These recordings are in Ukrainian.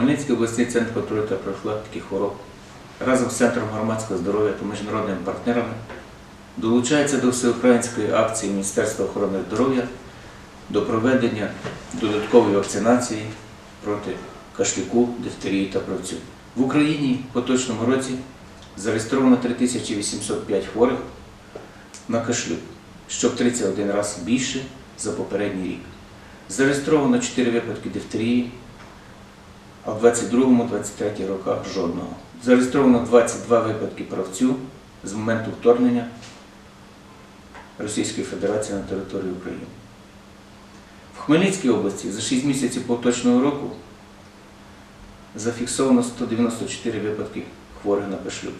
Хмельницький обласний центр контролю та профілактики хвороб разом з Центром громадського здоров'я та міжнародними партнерами долучається до всеукраїнської акції Міністерства охорони здоров'я до проведення додаткової вакцинації проти кашлюку, дифтерії та правцю. В Україні в поточному році зареєстровано 3805 хворих на кашлюк, що в 31 раз більше за попередній рік. Зареєстровано 4 випадки дифтерії, а в 22-23 роках жодного. Зареєстровано 22 випадки правцю з моменту вторгнення Російської Федерації на територію України. В Хмельницькій області за 6 місяців поточного року зафіксовано 194 випадки хворих на кашлюк.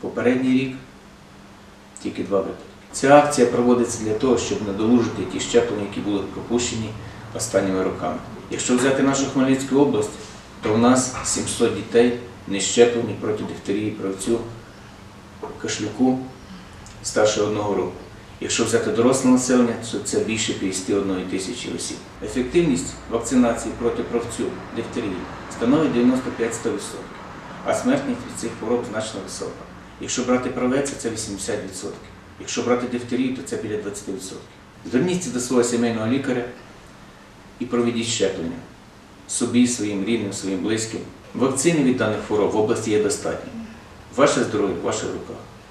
Попередній рік тільки два випадки. Ця акція проводиться для того, щоб надолужити ті щеплення, які були пропущені останніми роками. Якщо взяти нашу Хмельницьку область, то у нас 700 дітей не щеплені проти дифтерії, правцю, кашлюку старше одного року. Якщо взяти доросле населення, то це більше 51 тисячі осіб. Ефективність вакцинації проти правцю, дифтерії становить 95-100%, а смертність від цих хвороб значно висока. Якщо брати правець, це 80%. Якщо брати дифтерію, то це біля 20%. Зверніться до свого сімейного лікаря і проведіть щеплення собі, своїм рідним, своїм близьким. Вакцини від даних хвороб в області є достатньо. Ваше здоров'я в ваших руках.